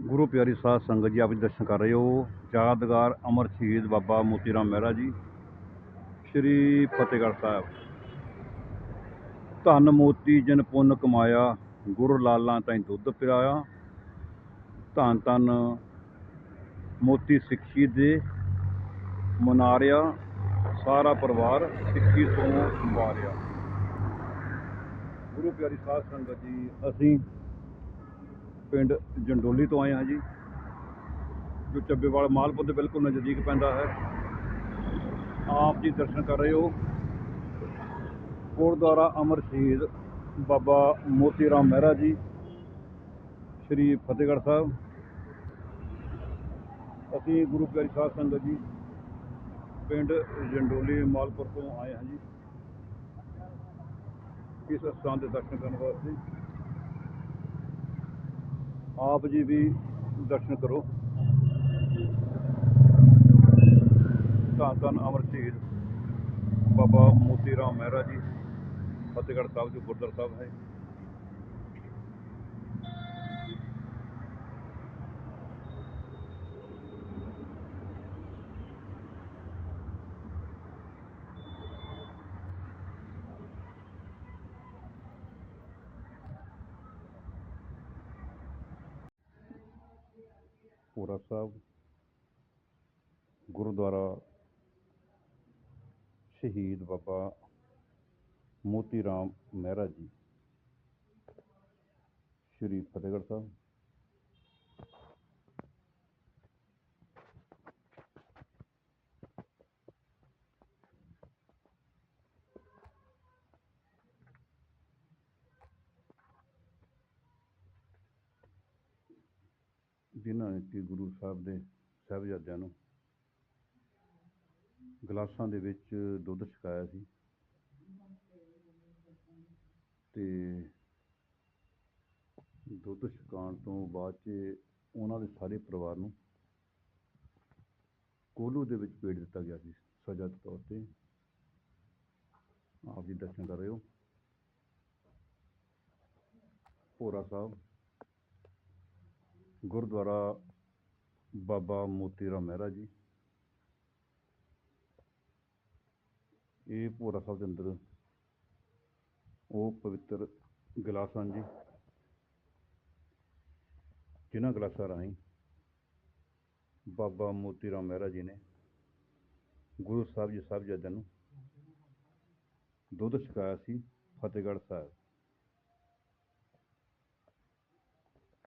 ਗੁਰੂ ਪਿਆਰੀ ਸਾਧ ਸੰਗਤ ਜੀ, ਆਪ ਜੀ ਦਰਸ਼ਨ ਕਰ ਰਹੇ ਹੋ। ਯਾਦਗਾਰ ਅਮਰ ਸ਼ਹੀਦ ਬਾਬਾ ਮੋਤੀ ਰਾਮ ਮਹਿਰਾ ਜੀ, ਸ਼੍ਰੀ ਫਤਿਹਗੜ੍ਹ ਸਾਹਿਬ। ਧੰਨ ਮੋਤੀ ਜਨ ਪੁੰਨ ਕਮਾਇਆ, ਗੁਰ ਲਾਲਾਂ ਤਾਈਂ ਦੁੱਧ ਪਿਰਾਇਆ ਧੰਨ ਧੰਨ ਮੋਤੀ ਸਿੱਖੀ ਦੇ ਮਨਾਰਿਆ, ਸਾਰਾ ਪਰਿਵਾਰ ਸਿੱਖੀ ਤੋਂ ਵਾਰਿਆ। ਗੁਰੂ ਪਿਆਰੀ ਸਾਧ ਸੰਗਤ ਜੀ, ਅਸੀਂ ਪਿੰਡ ਜੰਡੋਲੀ ਤੋਂ ਆਏ ਹਾਂ ਜੀ, ਜੋ ਚੱਬੇਵਾਲ ਮਾਲਪੁਰ ਦੇ ਬਿਲਕੁਲ ਨਜ਼ਦੀਕ ਪੈਂਦਾ ਹੈ। ਆਪ ਜੀ ਦਰਸ਼ਨ ਕਰ ਰਹੇ ਹੋ। ਗੁਰਦੁਆਰਾ ਅਮਰ ਸ਼ਹੀਦ ਬਾਬਾ ਮੋਤੀ ਰਾਮ ਮਹਿਰਾ ਜੀ, ਸ਼੍ਰੀ ਫਤਿਹਗੜ੍ਹ ਸਾਹਿਬ। ਅਸੀਂ ਗੁਰੂ ਪਿਆਰੀ ਸਾਹਿਬ ਸੰਗਤ ਜੀ, ਪਿੰਡ ਜੰਡੋਲੀ ਮਾਲਪੁਰ ਤੋਂ ਆਏ ਹਾਂ ਜੀ। ਇਸ ਸਥਾਨ ਦੇ ਦਰਸ਼ਨ ਕਰਨ ਵਾਸਤੇ। ਆਪ ਜੀ ਵੀ ਦਰਸ਼ਨ ਕਰੋ। ਧੰਨ ਧੰਨ ਅਮਰ ਸ਼ਹੀਦ ਬਾਬਾ ਮੋਤੀ ਰਾਮ ਮਹਿਰਾ ਜੀ, ਫਤਿਹਗੜ੍ਹ ਸਾਹਿਬ ਜੋ, ਗੁਰਦੁਆਰਾ ਸਾਹਿਬ ਹੈ। ਪੂਰਾ ਸਾਹਿਬ ਗੁਰਦੁਆਰਾ ਸ਼ਹੀਦ ਬਾਬਾ ਮੋਤੀ ਰਾਮ ਮਹਿਰਾ ਜੀ ਸ਼੍ਰੀ ਫਤਿਹਗੜ੍ਹ ਸਾਹਿਬ। ਜਿਨ੍ਹਾਂ ਨੇ ਕਿ ਗੁਰੂ ਸਾਹਿਬ ਦੇ ਸਾਹਿਬਜ਼ਾਦਿਆਂ ਨੂੰ ਗਲਾਸਾਂ ਦੇ ਵਿੱਚ ਦੁੱਧ ਛਕਾਇਆ ਸੀ ਤੇ ਦੁੱਧ ਛਕਾਉਣ ਤੋਂ ਬਾਅਦ 'ਚ ਉਹਨਾਂ ਦੇ ਸਾਰੇ ਪਰਿਵਾਰ ਨੂੰ ਕੋਲੂ ਦੇ ਵਿੱਚ ਭੇਜ ਦਿੱਤਾ ਗਿਆ ਸੀ। ਸਜ਼ਾ ਦੇ ਤੌਰ ਤੇ ਆਪ ਜੀ ਦਰਸ਼ਨ ਕਰ ਰਹੇ ਹੋ। ਭੋਰਾ ਸਾਹਿਬ ਗੁਰਦੁਆਰਾ ਬਾਬਾ ਮੋਤੀ ਰਾਮ ਮਹਿਰਾ ਜੀ। ਇਹ ਭੋਰਾ ਸਾਹਿਬ ਦੇ ਅੰਦਰ ਉਹ ਪਵਿੱਤਰ ਗਲਾਸ ਹਨ ਜੀ, ਜਿਨ੍ਹਾਂ ਗਲਾਸਾਂ ਰਾਹੀਂ ਬਾਬਾ ਮੋਤੀ ਰਾਮ ਮਹਿਰਾ ਜੀ ਨੇ ਗੁਰੂ ਸਾਹਿਬ ਜੀ ਸਾਹਿਬਜ਼ਾਦਿਆਂ ਨੂੰ ਦੁੱਧ ਛਕਾਇਆ ਸੀ ਫਤਿਹਗੜ੍ਹ ਸਾਹਿਬ।